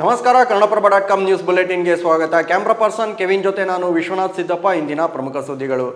ನಮಸ್ಕಾರ, Kannadaprabha dot com news ಬುಲೆಟಿನ್ಗೆ ಸ್ವಾಗತ. ಕ್ಯಾಮ್ರಾ ಪರ್ಸನ್ ಕೆವಿನ್ ಜೊತೆ ನಾನು ವಿಶ್ವನಾಥ್ ಸಿದ್ದಪ್ಪ, ಇಂದಿನ ಪ್ರಮುಖ ಸುದ್ದಿಗಳು.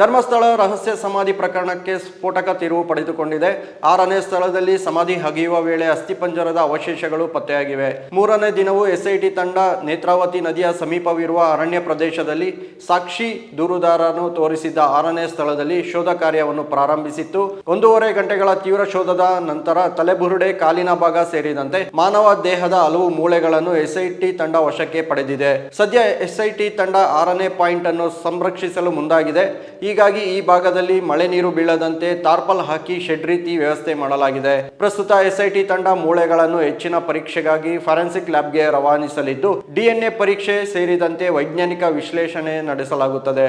ಧರ್ಮಸ್ಥಳ ರಹಸ್ಯ ಸಮಾಧಿ ಪ್ರಕರಣಕ್ಕೆ ಸ್ಫೋಟಕ ತಿರುವು ಪಡೆದುಕೊಂಡಿದೆ. ಆರನೇ ಸ್ಥಳದಲ್ಲಿ ಸಮಾಧಿ ಹಗಿಯುವ ವೇಳೆ ಅಸ್ಥಿಪಂಜರದ ಅವಶೇಷಗಳು ಪತ್ತೆಯಾಗಿವೆ. ಮೂರನೇ ದಿನವೂ ಎಸ್ಐಟಿ ತಂಡ ನೇತ್ರಾವತಿ ನದಿಯ ಸಮೀಪವಿರುವ ಅರಣ್ಯ ಪ್ರದೇಶದಲ್ಲಿ ಸಾಕ್ಷಿ ದೂರುದಾರನು ತೋರಿಸಿದ್ದ ಆರನೇ ಸ್ಥಳದಲ್ಲಿ ಶೋಧ ಕಾರ್ಯವನ್ನು ಪ್ರಾರಂಭಿಸಿತ್ತು. ಒಂದೂವರೆ ಗಂಟೆಗಳ ತೀವ್ರ ಶೋಧದ ನಂತರ ತಲೆಬುರುಡೆ, ಕಾಲಿನ ಭಾಗ ಸೇರಿದಂತೆ ಮಾನವ ದೇಹದ ಹಲವು ಮೂಳೆಗಳನ್ನು ಎಸ್ಐಟಿ ತಂಡ ವಶಕ್ಕೆ ಪಡೆದಿದೆ. ಸದ್ಯ ಎಸ್ಐಟಿ ತಂಡ ಆರನೇ ಪಾಯಿಂಟ್ ಅನ್ನು ಸಂರಕ್ಷಿಸಲು ಮುಂದಾಗಿದೆ. ಹೀಗಾಗಿ ಈ ಭಾಗದಲ್ಲಿ ಮಳೆ ನೀರು ಬೀಳದಂತೆ ತಾರ್ಪಲ್ ಹಾಕಿ ಶೆಡ್ ರೀತಿ ವ್ಯವಸ್ಥೆ ಮಾಡಲಾಗಿದೆ. ಪ್ರಸ್ತುತ ಎಸ್ಐಟಿ ತಂಡ ಮೂಳೆಗಳನ್ನು ಹೆಚ್ಚಿನ ಪರೀಕ್ಷೆಗಾಗಿ ಫಾರೆನ್ಸಿಕ್ ಲ್ಯಾಬ್ಗೆ ರವಾನಿಸಲಿದ್ದು, ಡಿಎನ್ಎ ಪರೀಕ್ಷೆ ಸೇರಿದಂತೆ ವೈಜ್ಞಾನಿಕ ವಿಶ್ಲೇಷಣೆ ನಡೆಸಲಾಗುತ್ತದೆ.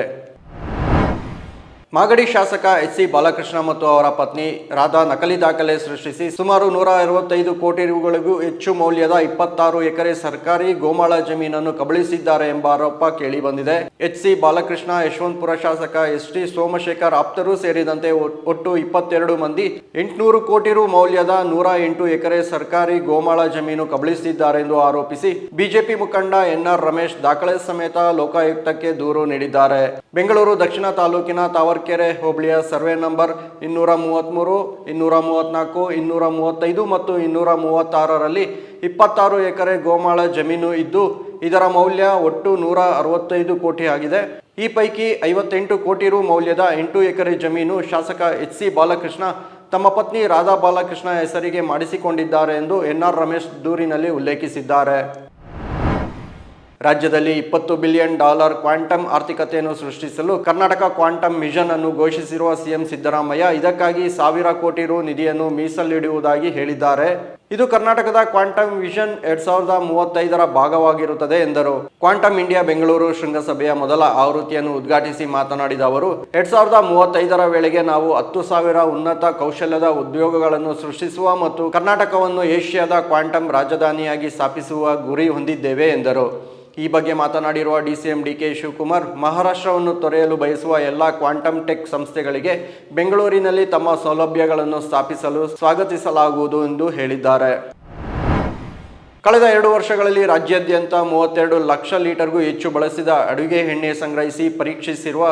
ಮಾಗಡಿ ಶಾಸಕ ಎಚ್ ಸಿ ಬಾಲಕೃಷ್ಣ ಮತ್ತು ಅವರ ಪತ್ನಿ ರಾಧಾ ನಕಲಿ ದಾಖಲೆ ಸೃಷ್ಟಿಸಿ ಸುಮಾರು ನೂರ ಅರವತ್ತೈದು ಕೋಟಿ ರುಗಳಿಗೂ ಹೆಚ್ಚು ಮೌಲ್ಯದ ಇಪ್ಪತ್ತಾರು ಎಕರೆ ಸರ್ಕಾರಿ ಗೋಮಾಳ ಜಮೀನನ್ನು ಕಬಳಿಸಿದ್ದಾರೆ ಎಂಬ ಆರೋಪ ಕೇಳಿ ಬಂದಿದೆ. ಎಚ್ ಸಿ ಬಾಲಕೃಷ್ಣ, ಯಶವಂತಪುರ ಶಾಸಕ, ಎಸ್ ಟಿ ಸೋಮಶೇಖರ್ ಆಪ್ತರು ಸೇರಿದಂತೆ ಒಟ್- ಒಟ್ಟು ಇಪ್ಪತ್ತೆರಡು ಮಂದಿ. ಎಂಟುನೂರು ಕೋಟಿ ರು ಮೌಲ್ಯದ ನೂರ ಎಂಟು ಎಕರೆ ಸರ್ಕಾರಿ ಗೋಮಾಳ ಜಮೀನು ಕಬಳಿಸಿದ್ದಾರೆಂದು ಆರೋಪಿಸಿ ಬಿಜೆಪಿ ಮುಖಂಡ ಎನ್ಆರ್ ರಮೇಶ್ ದಾಖಲೆ ಸಮೇತ ಲೋಕಾಯುಕ್ತಕ್ಕೆ ದೂರು ನೀಡಿದ್ದಾರೆ. ಬೆಂಗಳೂರು ದಕ್ಷಿಣ ತಾಲೂಕಿನ ತಾವರ್ಕೆರೆ ಹೋಬಳಿಯ ಸರ್ವೆ ನಂಬರ್ ಇನ್ನೂರ ಮೂವತ್ತ್ಮೂರು ಇನ್ನೂರ ಮೂವತ್ನಾಲ್ಕು, ಇನ್ನೂರ ಮೂವತ್ತೈದು ಮತ್ತು ಇನ್ನೂರ ಮೂವತ್ತಾರರಲ್ಲಿ ಇಪ್ಪತ್ತಾರು ಎಕರೆ ಗೋಮಾಳ ಜಮೀನು ಇದ್ದು ಇದರ ಮೌಲ್ಯ ಒಟ್ಟು ನೂರ ಅರವತ್ತೈದು ಕೋಟಿ ಆಗಿದೆ. ಈ ಪೈಕಿ ಐವತ್ತೆಂಟು ಕೋಟಿ ರು ಮೌಲ್ಯದ ಎಂಟು ಎಕರೆ ಜಮೀನು ಶಾಸಕ ಎಚ್ ಸಿ ಬಾಲಕೃಷ್ಣ ತಮ್ಮ ಪತ್ನಿ ರಾಧಾ ಬಾಲಕೃಷ್ಣ ಹೆಸರಿಗೆ ಮಾಡಿಸಿಕೊಂಡಿದ್ದಾರೆ ಎಂದು ಎನ್ಆರ್ ರಮೇಶ್ ದೂರಿನಲ್ಲಿ ಉಲ್ಲೇಖಿಸಿದ್ದಾರೆ. ರಾಜ್ಯದಲ್ಲಿ ಇಪ್ಪತ್ತು ಬಿಲಿಯನ್ ಡಾಲರ್ ಕ್ವಾಂಟಮ್ ಆರ್ಥಿಕತೆಯನ್ನು ಸೃಷ್ಟಿಸಲು ಕರ್ನಾಟಕ ಕ್ವಾಂಟಮ್ ಮಿಷನ್ ಅನ್ನು ಘೋಷಿಸಿರುವ ಸಿಎಂ ಸಿದ್ದರಾಮಯ್ಯ ಇದಕ್ಕಾಗಿ ಸಾವಿರ ಕೋಟಿ ರು ನಿಧಿಯನ್ನು ಮೀಸಲಿಡುವುದಾಗಿ ಹೇಳಿದ್ದಾರೆ. ಇದು ಕರ್ನಾಟಕದ ಕ್ವಾಂಟಮ್ ವಿಷನ್ ಎರಡ್ ಸಾವಿರದ ಮೂವತ್ತೈದರ ಭಾಗವಾಗಿರುತ್ತದೆ ಎಂದರು. ಕ್ವಾಂಟಮ್ ಇಂಡಿಯಾ ಬೆಂಗಳೂರು ಶೃಂಗಸಭೆಯ ಮೊದಲ ಆವೃತ್ತಿಯನ್ನು ಉದ್ಘಾಟಿಸಿ ಮಾತನಾಡಿದ ಅವರು, ಎರಡ್ ಸಾವಿರದ ಮೂವತ್ತೈದರ ವೇಳೆಗೆ ನಾವು ಹತ್ತು ಸಾವಿರ ಉನ್ನತ ಕೌಶಲ್ಯದ ಉದ್ಯೋಗಗಳನ್ನು ಸೃಷ್ಟಿಸುವ ಮತ್ತು ಕರ್ನಾಟಕವನ್ನು ಏಷ್ಯಾದ ಕ್ವಾಂಟಮ್ ರಾಜಧಾನಿಯಾಗಿ ಸ್ಥಾಪಿಸುವ ಗುರಿ ಹೊಂದಿದ್ದೇವೆ ಎಂದರು. ಈ ಬಗ್ಗೆ ಮಾತನಾಡಿರುವ D C M D K Shivakumar, ಮಹಾರಾಷ್ಟ್ರವನ್ನು ತೊರೆಯಲು ಬಯಸುವ ಎಲ್ಲ ಕ್ವಾಂಟಮ್ ಟೆಕ್ ಸಂಸ್ಥೆಗಳಿಗೆ ಬೆಂಗಳೂರಿನಲ್ಲಿ ತಮ್ಮ ಸೌಲಭ್ಯಗಳನ್ನು ಸ್ಥಾಪಿಸಲು ಸ್ವಾಗತಿಸಲಾಗುವುದು ಎಂದು ಹೇಳಿದ್ದಾರೆ. ಕಳೆದ ಎರಡು ವರ್ಷಗಳಲ್ಲಿ ರಾಜ್ಯಾದ್ಯಂತ ಮೂವತ್ತೆರಡು ಲಕ್ಷ ಲೀಟರ್ಗೂ ಹೆಚ್ಚು ಬಳಸಿದ ಅಡುಗೆ ಎಣ್ಣೆ ಸಂಗ್ರಹಿಸಿ ಪರೀಕ್ಷಿಸಿರುವ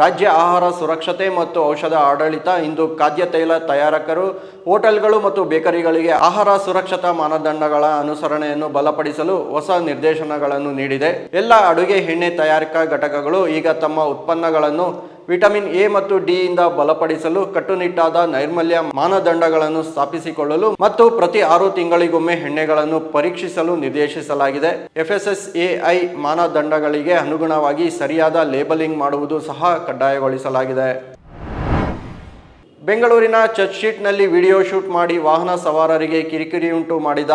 ರಾಜ್ಯ ಆಹಾರ ಸುರಕ್ಷತೆ ಮತ್ತು ಔಷಧ ಆಡಳಿತ, ಇಂದು ಖಾದ್ಯ ತೈಲ ತಯಾರಕರು, ಹೋಟೆಲ್ಗಳು ಮತ್ತು ಬೇಕರಿಗಳಿಗೆ ಆಹಾರ ಸುರಕ್ಷತಾ ಮಾನದಂಡಗಳ ಅನುಸರಣೆಯನ್ನು ಬಲಪಡಿಸಲು ಹೊಸ ನಿರ್ದೇಶನಗಳನ್ನು ನೀಡಿದೆ. ಎಲ್ಲ ಅಡುಗೆ ಎಣ್ಣೆ ತಯಾರಿಕಾ ಘಟಕಗಳು ಈಗ ತಮ್ಮ ಉತ್ಪನ್ನಗಳನ್ನು ವಿಟಮಿನ್ ಎ ಮತ್ತು ಡಿ ಇಂದ ಬಲಪಡಿಸಲು ಕಟ್ಟುನಿಟ್ಟಾದ ನೈರ್ಮಲ್ಯ ಮಾನದಂಡಗಳನ್ನು ಸ್ಥಾಪಿಸಿಕೊಳ್ಳಲು ಮತ್ತು ಪ್ರತಿ ಆರು ತಿಂಗಳಿಗೊಮ್ಮೆ ಎಣ್ಣೆಗಳನ್ನು ಪರೀಕ್ಷಿಸಲು ನಿರ್ದೇಶಿಸಲಾಗಿದೆ. ಎಫ್ಎಸ್ಎಸ್ಎಐ ಮಾನದಂಡಗಳಿಗೆ ಅನುಗುಣವಾಗಿ ಸರಿಯಾದ ಲೇಬಲಿಂಗ್ ಮಾಡುವುದು ಸಹ ಕಡ್ಡಾಯಗೊಳಿಸಲಾಗಿದೆ. ಬೆಂಗಳೂರಿನ ಚರ್ಚ್ ಶೀಟ್ನಲ್ಲಿ ವಿಡಿಯೋ ಶೂಟ್ ಮಾಡಿ ವಾಹನ ಸವಾರರಿಗೆ ಕಿರಿಕಿರಿಯುಂಟು ಮಾಡಿದ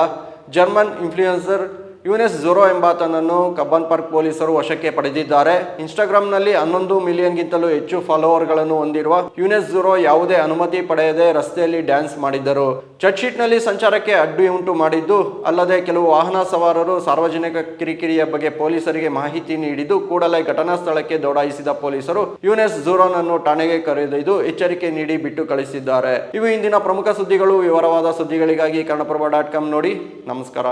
ಜರ್ಮನ್ ಇನ್ಫ್ಲೂಯೆನ್ಸರ್ ಯುನೆಸ್ ಝೊರೋ ಎಂಬಾತನನ್ನು ಕಬ್ಬನ್ ಪಾರ್ಕ್ ಪೊಲೀಸರು ವಶಕ್ಕೆ ಪಡೆದಿದ್ದಾರೆ. ಇನ್ಸ್ಟಾಗ್ರಾಂನಲ್ಲಿ ಹನ್ನೊಂದು ಮಿಲಿಯನ್ಗಿಂತಲೂ ಹೆಚ್ಚು ಫಾಲೋವರ್ಗಳನ್ನು ಹೊಂದಿರುವ ಯುನೆಸ್ ಝೊರೋ ಯಾವುದೇ ಅನುಮತಿ ಪಡೆಯದೆ ರಸ್ತೆಯಲ್ಲಿ ಡ್ಯಾನ್ಸ್ ಮಾಡಿದ್ದರು ಚರ್ಚ್ಶೀಟ್ನಲ್ಲಿ ಸಂಚಾರಕ್ಕೆ ಅಡ್ಡಿ ಉಂಟು ಮಾಡಿದ್ದು, ಅಲ್ಲದೆ ಕೆಲವು ವಾಹನ ಸವಾರರು ಸಾರ್ವಜನಿಕ ಕಿರಿಕಿರಿಯ ಬಗ್ಗೆ ಪೊಲೀಸರಿಗೆ ಮಾಹಿತಿ ನೀಡಿದ್ದು, ಕೂಡಲೇ ಘಟನಾ ಸ್ಥಳಕ್ಕೆ ದೌಡಾಯಿಸಿದ ಪೊಲೀಸರು ಯುನೆಸ್ ಝೂರೋನನ್ನು ಠಾಣೆಗೆ ಕರೆದೊಯ್ದು ಎಚ್ಚರಿಕೆ ನೀಡಿ ಬಿಟ್ಟು ಕಳಿಸಿದ್ದಾರೆ. ಇವು ಇಂದಿನ ಪ್ರಮುಖ ಸುದ್ದಿಗಳು. ವಿವರವಾದ ಸುದ್ದಿಗಳಿಗಾಗಿ ಕನ್ನಡಪ್ರಭ ಡಾಟ್ ಕಾಮ್ ನೋಡಿ. ನಮಸ್ಕಾರ.